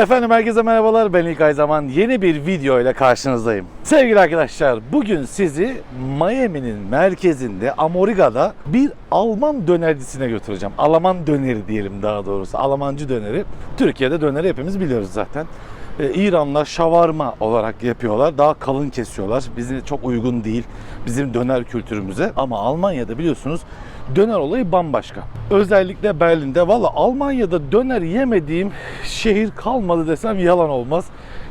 Efendim herkese merhabalar. Ben İlkay Zaman. Yeni bir video ile karşınızdayım. Sevgili arkadaşlar, bugün sizi Miami'nin merkezinde Amoriga'da bir Alman dönercisine götüreceğim. Alman döneri diyelim daha doğrusu. Almancı döneri. Türkiye'de döneri hepimiz biliyoruz zaten. Ee, İranlar şavarma olarak yapıyorlar. Daha kalın kesiyorlar. Bize çok uygun değil bizim döner kültürümüze. Ama Almanya'da biliyorsunuz döner olayı bambaşka. Özellikle Berlin'de. Valla Almanya'da döner yemediğim şehir kalmadı desem yalan olmaz.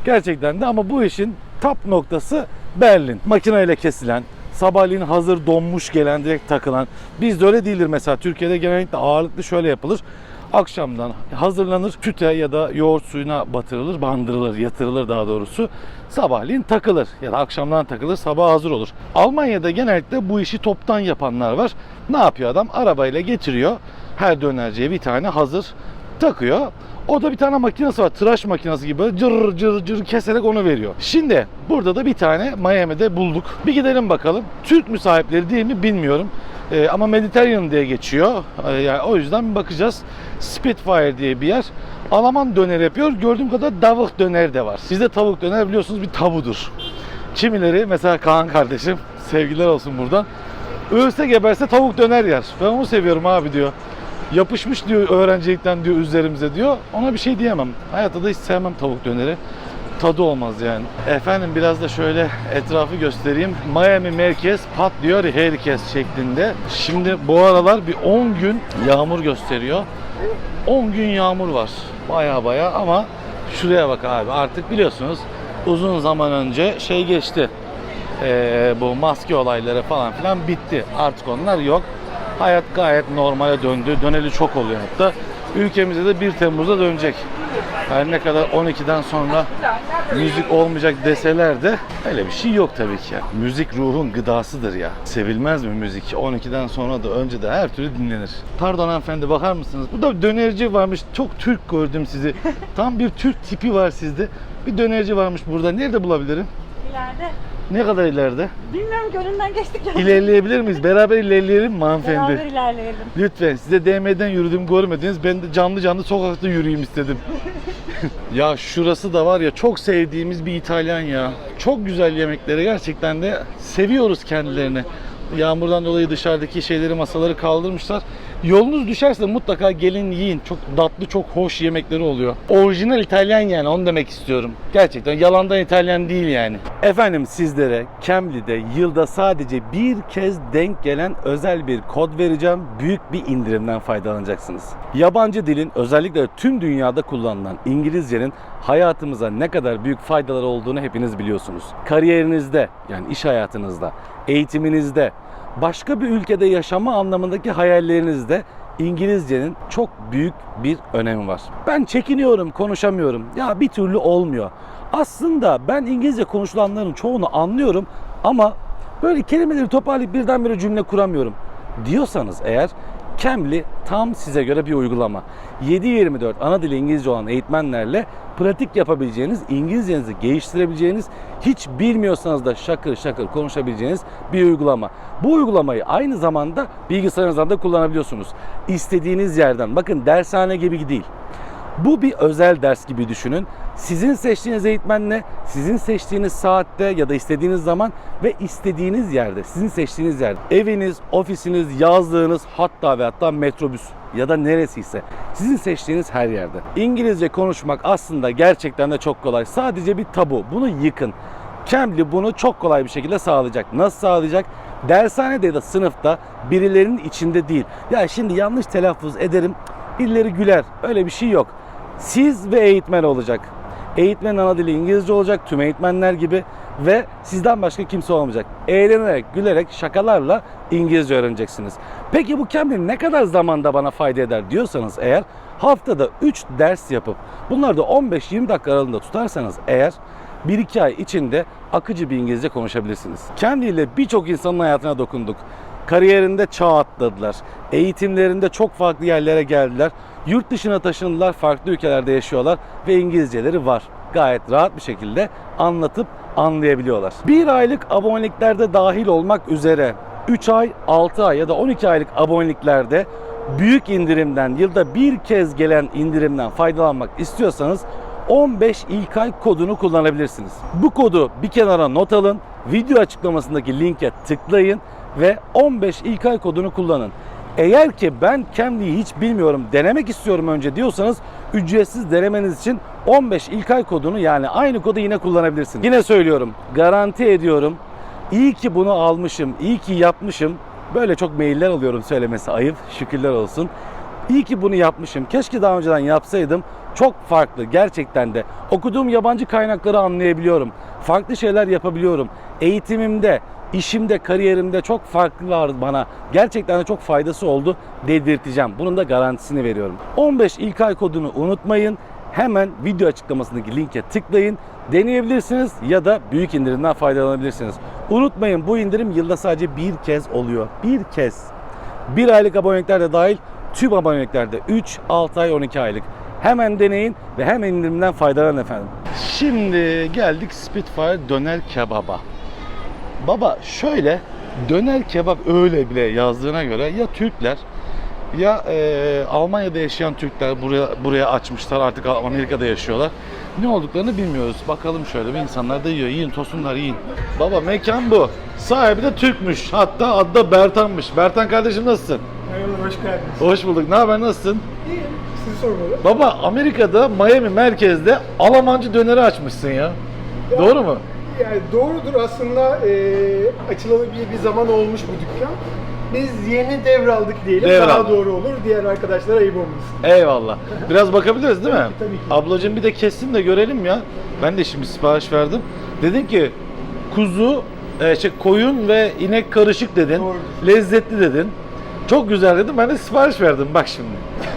Gerçekten de ama bu işin tap noktası Berlin. Makineyle kesilen, sabahleyin hazır donmuş gelen direkt takılan. Bizde öyle değildir mesela. Türkiye'de genellikle ağırlıklı şöyle yapılır. Akşamdan hazırlanır, süte ya da yoğurt suyuna batırılır, bandırılır, yatırılır daha doğrusu. Sabahleyin takılır ya da akşamdan takılır, sabah hazır olur. Almanya'da genellikle bu işi toptan yapanlar var. Ne yapıyor adam? Arabayla getiriyor. Her dönerciye bir tane hazır takıyor. O da bir tane makinesi var. Tıraş makinesi gibi böyle cır cır cır keserek onu veriyor. Şimdi burada da bir tane Miami'de bulduk. Bir gidelim bakalım. Türk mü sahipleri değil mi bilmiyorum. Ee, ama Mediterranean diye geçiyor. Ee, yani o yüzden bir bakacağız. Spitfire diye bir yer. Alman döner yapıyor. Gördüğüm kadar tavuk döner de var. Bizde tavuk döner biliyorsunuz bir tabudur. Kimileri mesela Kaan kardeşim sevgiler olsun buradan. Ölse geberse tavuk döner yer. Ben onu seviyorum abi diyor. Yapışmış diyor öğrencilikten diyor üzerimize diyor. Ona bir şey diyemem. Hayatta da hiç sevmem tavuk döneri. Tadı olmaz yani. Efendim biraz da şöyle etrafı göstereyim. Miami merkez patlıyor herkes şeklinde. Şimdi bu aralar bir 10 gün yağmur gösteriyor. 10 gün yağmur var. Baya baya ama şuraya bak abi artık biliyorsunuz uzun zaman önce şey geçti. Ee, bu maske olayları falan filan bitti. Artık onlar yok. Hayat gayet normale döndü. Döneli çok oluyor hatta. Ülkemize de 1 Temmuz'da dönecek. Her ne kadar 12'den sonra müzik olmayacak deseler de öyle bir şey yok tabii ki. Müzik ruhun gıdasıdır ya. Sevilmez mi müzik? 12'den sonra da önce de her türlü dinlenir. Pardon hanımefendi bakar mısınız? Burada dönerci varmış. Çok Türk gördüm sizi. Tam bir Türk tipi var sizde. Bir dönerci varmış burada. Nerede bulabilirim? İleride. Ne kadar ileride? Bilmiyorum gönlünden geçtik. İlerleyebilir miyiz? Beraber ilerleyelim mi Beraber hanımefendi? ilerleyelim. Lütfen size DM'den yürüdüğüm görmediniz. Ben de canlı canlı sokakta yürüyeyim istedim. ya şurası da var ya çok sevdiğimiz bir İtalyan ya. Çok güzel yemekleri gerçekten de seviyoruz kendilerini. Yağmurdan dolayı dışarıdaki şeyleri masaları kaldırmışlar. Yolunuz düşerse mutlaka gelin yiyin. Çok tatlı, çok hoş yemekleri oluyor. Orijinal İtalyan yani onu demek istiyorum. Gerçekten yalandan İtalyan değil yani. Efendim sizlere Cambly'de yılda sadece bir kez denk gelen özel bir kod vereceğim. Büyük bir indirimden faydalanacaksınız. Yabancı dilin özellikle tüm dünyada kullanılan İngilizcenin hayatımıza ne kadar büyük faydaları olduğunu hepiniz biliyorsunuz. Kariyerinizde yani iş hayatınızda, eğitiminizde, başka bir ülkede yaşama anlamındaki hayallerinizde İngilizcenin çok büyük bir önemi var. Ben çekiniyorum, konuşamıyorum. Ya bir türlü olmuyor. Aslında ben İngilizce konuşulanların çoğunu anlıyorum ama böyle kelimeleri toparlayıp birdenbire cümle kuramıyorum diyorsanız eğer Cambly tam size göre bir uygulama. 7-24 ana dili İngilizce olan eğitmenlerle pratik yapabileceğiniz, İngilizcenizi geliştirebileceğiniz, hiç bilmiyorsanız da şakır şakır konuşabileceğiniz bir uygulama. Bu uygulamayı aynı zamanda bilgisayarınızdan da kullanabiliyorsunuz. İstediğiniz yerden, bakın dershane gibi değil. Bu bir özel ders gibi düşünün. Sizin seçtiğiniz eğitmenle, sizin seçtiğiniz saatte ya da istediğiniz zaman ve istediğiniz yerde, sizin seçtiğiniz yerde. Eviniz, ofisiniz, yazdığınız hatta ve hatta metrobüs ya da neresiyse sizin seçtiğiniz her yerde. İngilizce konuşmak aslında gerçekten de çok kolay. Sadece bir tabu. Bunu yıkın. Cambly bunu çok kolay bir şekilde sağlayacak. Nasıl sağlayacak? Dershanede ya da sınıfta birilerinin içinde değil. Ya şimdi yanlış telaffuz ederim, birileri güler. Öyle bir şey yok. Siz ve eğitmen olacak. Eğitmenin ana dili İngilizce olacak tüm eğitmenler gibi ve sizden başka kimse olmayacak. Eğlenerek, gülerek, şakalarla İngilizce öğreneceksiniz. Peki bu Cambly ne kadar zamanda bana fayda eder diyorsanız eğer haftada 3 ders yapıp bunları da 15-20 dakika aralığında tutarsanız eğer 1-2 ay içinde akıcı bir İngilizce konuşabilirsiniz. Cambly ile birçok insanın hayatına dokunduk. Kariyerinde çağ atladılar. Eğitimlerinde çok farklı yerlere geldiler. Yurt dışına taşındılar, farklı ülkelerde yaşıyorlar ve İngilizceleri var. Gayet rahat bir şekilde anlatıp anlayabiliyorlar. Bir aylık aboneliklerde dahil olmak üzere 3 ay, 6 ay ya da 12 aylık aboneliklerde büyük indirimden, yılda bir kez gelen indirimden faydalanmak istiyorsanız 15 ilk ay kodunu kullanabilirsiniz. Bu kodu bir kenara not alın, video açıklamasındaki linke tıklayın ve 15 ilk ay kodunu kullanın. Eğer ki ben Cambly'i hiç bilmiyorum, denemek istiyorum önce diyorsanız ücretsiz denemeniz için 15 ilk ay kodunu yani aynı kodu yine kullanabilirsiniz. Yine söylüyorum, garanti ediyorum. İyi ki bunu almışım, iyi ki yapmışım. Böyle çok mailler alıyorum söylemesi ayıp, şükürler olsun. İyi ki bunu yapmışım. Keşke daha önceden yapsaydım. Çok farklı gerçekten de. Okuduğum yabancı kaynakları anlayabiliyorum. Farklı şeyler yapabiliyorum. Eğitimimde, işimde, kariyerimde çok farklı var bana. Gerçekten de çok faydası oldu dedirteceğim. Bunun da garantisini veriyorum. 15 ilk ay kodunu unutmayın. Hemen video açıklamasındaki linke tıklayın. Deneyebilirsiniz ya da büyük indirimden faydalanabilirsiniz. Unutmayın bu indirim yılda sadece bir kez oluyor. Bir kez. Bir aylık abonelikler de dahil tüm aboneliklerde 3, 6 ay, 12 aylık. Hemen deneyin ve hemen indirimden faydalanın efendim. Şimdi geldik Spitfire döner kebaba. Baba şöyle döner kebap öyle bile yazdığına göre ya Türkler ya e, Almanya'da yaşayan Türkler buraya buraya açmışlar artık Amerika'da yaşıyorlar. Ne olduklarını bilmiyoruz. Bakalım şöyle bir insanlar da yiyor. Yiyin tosunlar yiyin. Baba mekan bu. Sahibi de Türkmüş. Hatta adı da Bertan'mış. Bertan kardeşim nasılsın? Merhaba, hoş geldiniz. Hoş bulduk. Ne haber nasılsın? İyiyim, sizi sormalı. Baba Amerika'da Miami merkezde Almancı döneri açmışsın ya. Doğru mu? Yani doğrudur aslında e, açılalı bir, bir zaman olmuş bu dükkan. Biz yeni devraldık diyelim, Devraldık. daha doğru olur. Diğer arkadaşlara ayıp olmasın. Eyvallah. Biraz bakabiliriz değil mi? Tabii ki, tabii ki. Ablacığım bir de kessin de görelim ya. Ben de şimdi sipariş verdim. Dedin ki kuzu, e, şey, koyun ve inek karışık dedin. Doğrudur. Lezzetli dedin. Çok güzel dedim. Ben de sipariş verdim bak şimdi.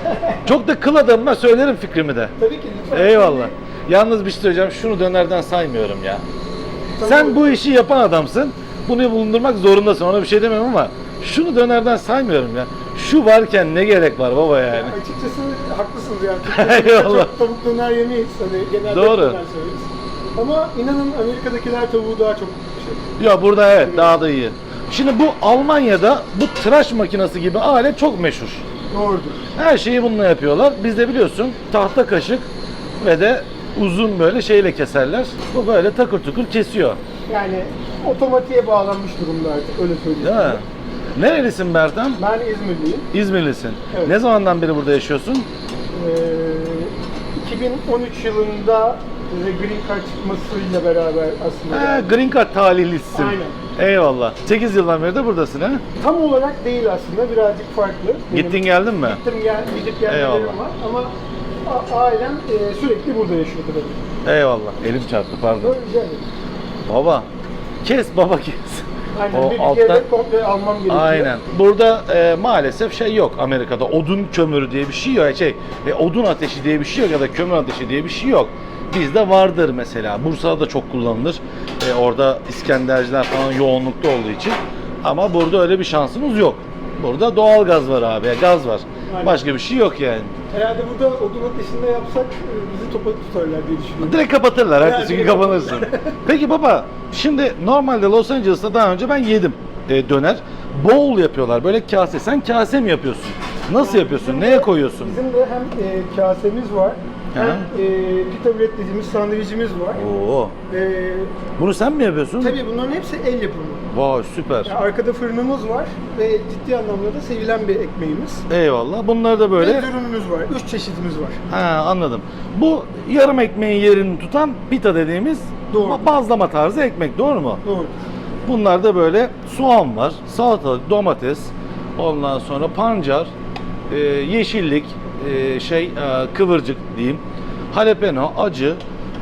Çok da kıl adamım ben söylerim fikrimi de. Tabii ki lütfen. Eyvallah. Yalnız bir şey söyleyeceğim. Şunu dönerden saymıyorum ya. Sen bu işi yapan adamsın. Bunu bulundurmak zorundasın. Ona bir şey demiyorum ama şunu dönerden saymıyorum ya. Şu varken ne gerek var baba yani? Yani açıkçası haklısınız yani. Türkiye'de Eyvallah. çok tavuk döner yemeyiz. Hani genelde Doğru. döner söyleriz. Ama inanın Amerika'dakiler tavuğu daha çok şey. Ya burada evet daha da iyi. Şimdi bu Almanya'da bu tıraş makinesi gibi alet çok meşhur. Doğrudur. Her şeyi bununla yapıyorlar. Bizde biliyorsun tahta kaşık ve de uzun böyle şeyle keserler. Bu böyle takır tukur kesiyor. Yani otomatiğe bağlanmış durumda artık öyle söyleyeyim. Değil mi? Nerelisin Bertan? Ben İzmirliyim. İzmirlisin. Evet. Ne zamandan beri burada yaşıyorsun? Ee, 2013 yılında e, Green Card çıkmasıyla beraber aslında. Ha, yani. Green Card talihlisin. Aynen. Eyvallah. 8 yıldan beri de buradasın ha? Tam olarak değil aslında birazcık farklı. Benim Gittin geldin mi? Gittim gel, gidip Eyvallah. var ama ailem e, sürekli burada yaşıyor tabii. Eyvallah. Elim çarptı pardon. Böyle. Baba. Kes baba kes. Aynen O bir, bir alttan- kere komple almam gerekiyor. Aynen. Burada e, maalesef şey yok Amerika'da. Odun kömürü diye bir şey yok. Şey, e, odun ateşi diye bir şey yok ya da kömür ateşi diye bir şey yok. Bizde vardır mesela. Bursa'da da çok kullanılır. E, orada İskenderciler falan yoğunlukta olduğu için. Ama burada öyle bir şansımız yok. Burada doğal gaz var abi. Gaz var. Aynen. Başka bir şey yok yani. Herhalde burada odun ateşinde yapsak e, bizi topa tutarlar diye düşünüyorum. Direkt kapatırlar. Ertesi gün kapanırsın. Peki baba, şimdi normalde Los Angeles'ta daha önce ben yedim e, döner. Bowl yapıyorlar. Böyle kase. Sen kase mi yapıyorsun? Nasıl yapıyorsun? Neye koyuyorsun? Bizim de hem e, kasemiz var, hem Aha. e, pita dediğimiz sandviçimiz var. Oo. E, Bunu sen mi yapıyorsun? tabii bunların hepsi el yapımı. Vay süper. Yani arkada fırınımız var ve ciddi anlamda da sevilen bir ekmeğimiz. Eyvallah. Bunlar da Böyle. Ve dürümümüz var. Üç çeşidimiz var. Ha anladım. Bu yarım ekmeğin yerini tutan pita dediğimiz Doğru. ba- bazlama tarzı ekmek. Doğru mu? Doğru. Bunlar da böyle soğan var, salatalık, domates, ondan sonra pancar, e, yeşillik, e, şey e, kıvırcık diyeyim, jalapeno, acı,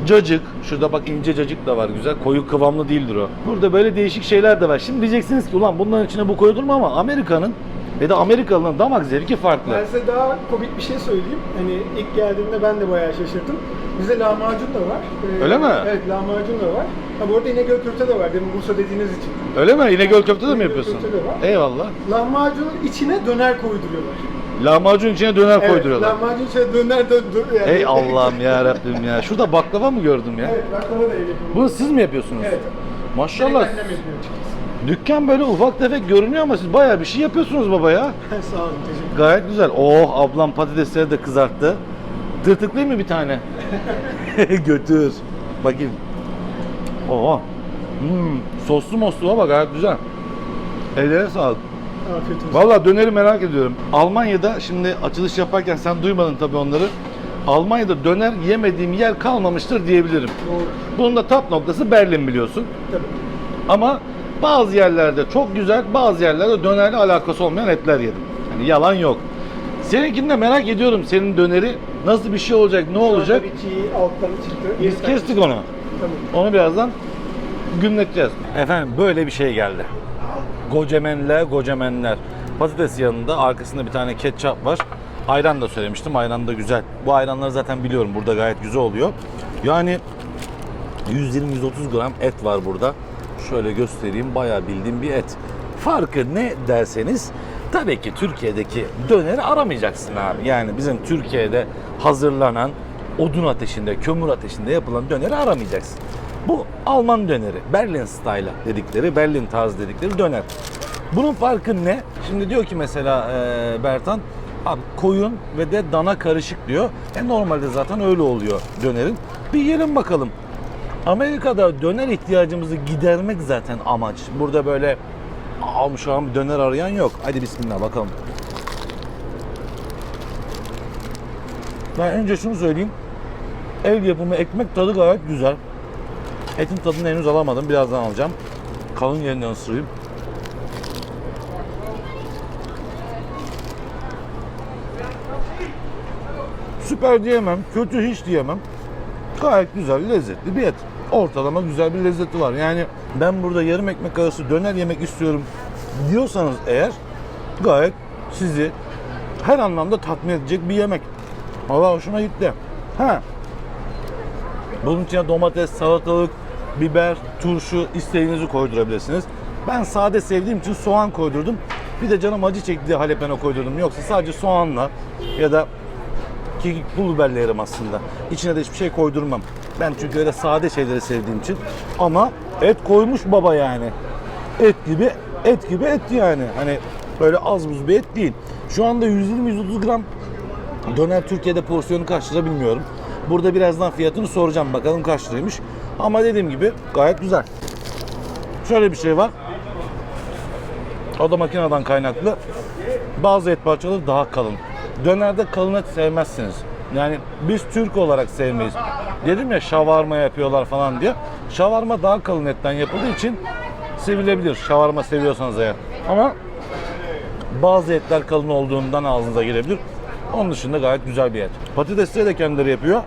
cacık. Şurada bak ince cacık da var güzel. Koyu kıvamlı değildir o. Burada böyle değişik şeyler de var. Şimdi diyeceksiniz ki ulan bunların içine bu koyulur mu ama Amerika'nın ve de Amerikalı'nın damak zevki farklı. Ben size daha komik bir şey söyleyeyim. Hani ilk geldiğimde ben de bayağı şaşırdım. Bizde lahmacun da var. Ee, Öyle mi? Evet lahmacun da var. Ha bu arada İnegöl köfte de var. Demin Bursa dediğiniz için. Öyle mi? İnegöl köfte de mi İnegöl yapıyorsun? köfte de var. Eyvallah. Lahmacunun içine döner koyduruyorlar. Lahmacun içine döner koyduruyorlar. lahmacun içine döner dö dö- yani. Ey Allah'ım ya Rabbim ya. Şurada baklava mı gördüm ya? Evet baklava da el yapımı. Bunu siz mi yapıyorsunuz? Evet. Maşallah. Direkt annem yapıyor açıkçası. Dükkan böyle ufak tefek görünüyor ama siz bayağı bir şey yapıyorsunuz baba ya. Sağ olun teşekkür Gayet güzel. Oh ablam patatesleri de kızarttı. Tırtıklayayım mı bir tane? Götür. Bakayım. Oha. Hmm, soslu moslu bak gayet güzel. Ellerine sağlık. Afiyet olsun. Valla döneri merak ediyorum. Almanya'da şimdi açılış yaparken sen duymadın tabii onları. Almanya'da döner yemediğim yer kalmamıştır diyebilirim. Doğru. Bunun da tap noktası Berlin biliyorsun. Tabii. Ama bazı yerlerde çok güzel, bazı yerlerde dönerle alakası olmayan etler yedim. Yani yalan yok. Seninkini de merak ediyorum. Senin döneri nasıl bir şey olacak, ne olacak? Çıktı. Biz kestik onu. Tamam. Onu birazdan günleteceğiz. Efendim böyle bir şey geldi. Gocemenler, gocemenler. Patates yanında arkasında bir tane ketçap var. Ayran da söylemiştim. Ayran da güzel. Bu ayranları zaten biliyorum. Burada gayet güzel oluyor. Yani 120-130 gram et var burada. Şöyle göstereyim. Bayağı bildiğim bir et. Farkı ne derseniz tabii ki Türkiye'deki döneri aramayacaksın abi. Yani bizim Türkiye'de hazırlanan odun ateşinde, kömür ateşinde yapılan döneri aramayacaksın. Bu Alman döneri. Berlin style dedikleri, Berlin tarzı dedikleri döner. Bunun farkı ne? Şimdi diyor ki mesela e, Bertan, abi koyun ve de dana karışık diyor. E normalde zaten öyle oluyor dönerin. Bir yiyelim bakalım. Amerika'da döner ihtiyacımızı gidermek zaten amaç. Burada böyle bir döner arayan yok. Hadi bismillah bakalım. Ben önce şunu söyleyeyim. El yapımı ekmek tadı gayet güzel. Etin tadını henüz alamadım. Birazdan alacağım. Kalın yerinden ısırayım. Süper diyemem, kötü hiç diyemem. Gayet güzel, lezzetli bir et. Ortalama güzel bir lezzeti var. Yani ben burada yarım ekmek arası döner yemek istiyorum diyorsanız eğer gayet sizi her anlamda tatmin edecek bir yemek. Valla hoşuma gitti. Ha. Bunun içine domates, salatalık, biber, turşu istediğinizi koydurabilirsiniz. Ben sade sevdiğim için soğan koydurdum. Bir de canım acı çekti diye jalapeno koydurdum. Yoksa sadece soğanla ya da kekik pul biberle yerim aslında. İçine de hiçbir şey koydurmam. Ben çünkü öyle sade şeyleri sevdiğim için. Ama et koymuş baba yani. Et gibi et gibi et yani. Hani böyle az buz bir et değil. Şu anda 120-130 gram döner Türkiye'de porsiyonu kaç lira bilmiyorum. Burada birazdan fiyatını soracağım bakalım kaç liraymış. Ama dediğim gibi gayet güzel. Şöyle bir şey var. O da makineden kaynaklı. Bazı et parçaları daha kalın. Dönerde kalın et sevmezsiniz. Yani biz Türk olarak sevmeyiz. Dedim ya şavarma yapıyorlar falan diye. Şavarma daha kalın etten yapıldığı için sevilebilir. Şavarma seviyorsanız eğer. Ama bazı etler kalın olduğundan ağzınıza girebilir. Onun dışında gayet güzel bir et. Patatesleri de kendileri yapıyor.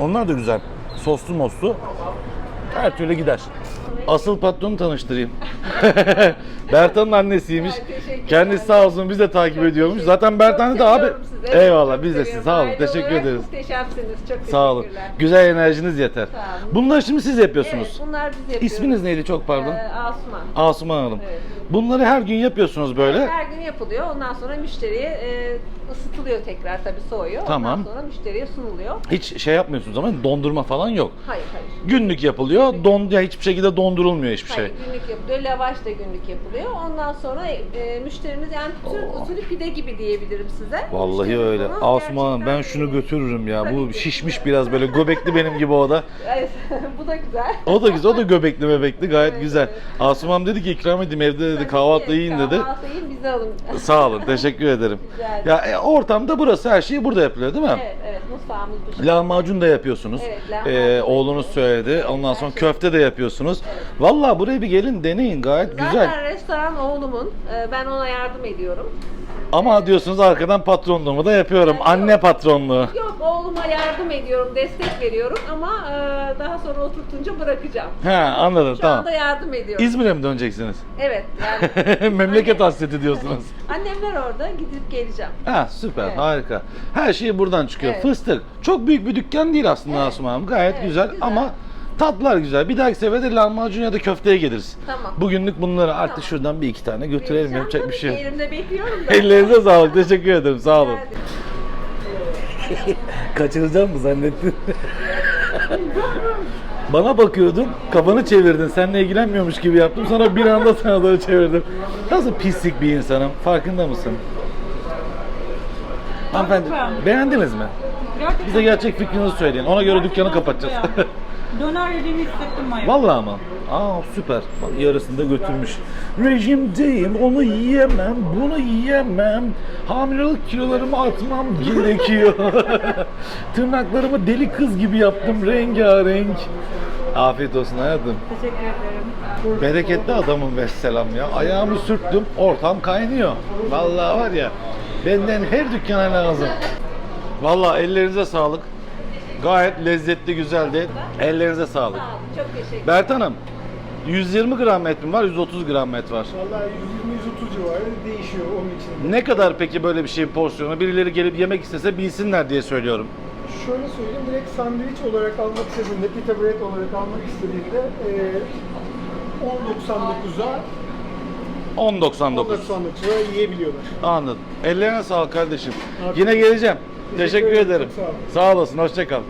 Onlar da güzel. Soslu moslu. Her türlü gider. Asıl patronu tanıştırayım. Bertan'ın annesiymiş. Kendisi sağ olsun biz de takip ediyormuş. Zaten Bertan'ı da abi. Eyvallah biz de siz sağ olun. Teşekkür ederiz. Muhteşemsiniz. Çok Sağ olun. Güzel enerjiniz yeter. Sağ olun. Bunları şimdi siz yapıyorsunuz. Evet, bunlar biz yapıyoruz. İsminiz neydi çok pardon? Ee, Asuman. Asuman Hanım. Evet. Bunları her gün yapıyorsunuz böyle. Her gün yapılıyor. Ondan sonra müşteriye e, ısıtılıyor tekrar tabii soğuyor. Tamam. Ondan sonra müşteriye sunuluyor. Hiç şey yapmıyorsunuz ama dondurma falan yok. Hayır hayır. Günlük yapılıyor. Don ya hiçbir şekilde dondurulmuyor hiçbir şey. Hayır, günlük yapılıyor. Lavaş da günlük yapılıyor. Ondan sonra e, müşterimiz yani Türk usulü pide gibi diyebilirim size. Vallahi Müşterimiz öyle. bunu Asuman Hanım ben gerçekten- şunu götürürüm ya. Bu ki. şişmiş biraz böyle göbekli benim gibi o da. Evet, bu da güzel. O da güzel. O da göbekli bebekli gayet Evet, güzel. evet. Asuman dedi ki ikram edeyim evde dedi kahvaltı yiyin dedi. Kahvaltı yiyin bizi alın. Sağ olun. Teşekkür ederim. Rica ederim. Ya e, ortamda burası her şey burada yapılıyor değil mi? Evet evet mutfağımız bu şekilde. Lahmacun da yapıyorsunuz. Evet, lahmacun Ee, oğlunuz yapıyoruz. söyledi. Ondan sonra şey. köfte de yapıyorsunuz. Vallahi buraya bir gelin deneyin gayet Zaten güzel. restoran oğlumun. e, Ben ona yardım ediyorum. Ama diyorsunuz arkadan patronluğumu da yapıyorum. Evet. Anne patronluğu. Yok oğluma yardım ediyorum, destek veriyorum ama e, daha sonra oturtunca bırakacağım. He anladım Şu tamam. anda yardım ediyorum. İzmir'e mi döneceksiniz? Evet yani. Memleket Anne- hasreti diyorsunuz. Annemler orada gidip geleceğim. Ha süper Evet. harika. Her şey buradan çıkıyor. Evet. Fıstık. Çok büyük bir dükkan değil aslında Evet. Asuman Hanım. Gayet Evet, güzel, güzel. ama tatlar güzel. Bir dahaki sefere de lahmacun ya da köfteye geliriz. Tamam. Bugünlük bunları artık Tamam. şuradan bir iki tane götürelim. Vereceğim Yapacak bir tabii şey ki, yok. Elimde bekliyorum da. Ellerinize sağlık. Teşekkür ederim. Sağ olun. Kaçıracağım mı zannettin? Bana bakıyordun, kafanı çevirdin. Seninle ilgilenmiyormuş gibi yaptım. Sonra bir anda sana doğru çevirdim. Nasıl pislik bir insanım. Farkında mısın? Hanımefendi beğendiniz mi? Bize gerçek fikrinizi söyleyin. Ona göre dükkanı kapatacağız. Döner yediğimi hissettim Maya. Vallahi ama. Aa süper. Bak yarısını da götürmüş. Rejimdeyim, onu yiyemem, bunu yiyemem. Hamilelik kilolarımı atmam gerekiyor. Tırnaklarımı deli kız gibi yaptım rengarenk. Afiyet olsun hayatım. Teşekkür ederim. Bereketli adamım vesselam ya. Ayağımı sürttüm, ortam kaynıyor. Vallahi var ya, benden her dükkana lazım. Vallahi ellerinize sağlık. Gayet lezzetli, güzeldi. Ellerinize sağlık. Sağ olun. Çok teşekkür Bert Hanım, 120 gram et mi var, 130 gram et var. Vallahi 120-130 civarı değişiyor onun için. Ne kadar peki böyle bir şeyin porsiyonu? Birileri gelip yemek istese bilsinler diye söylüyorum. Şöyle söyleyeyim, direkt sandviç olarak almak istediğinde, pita bread olarak almak istediğinde e, 10.99'a 10.99. 10.99'a yiyebiliyorlar. Anladım. Ellerine sağlık kardeşim. Afiyet Yine geleceğim. Teşekkür ederim. çok sağ olun. Sağ olasın, hoşça kal.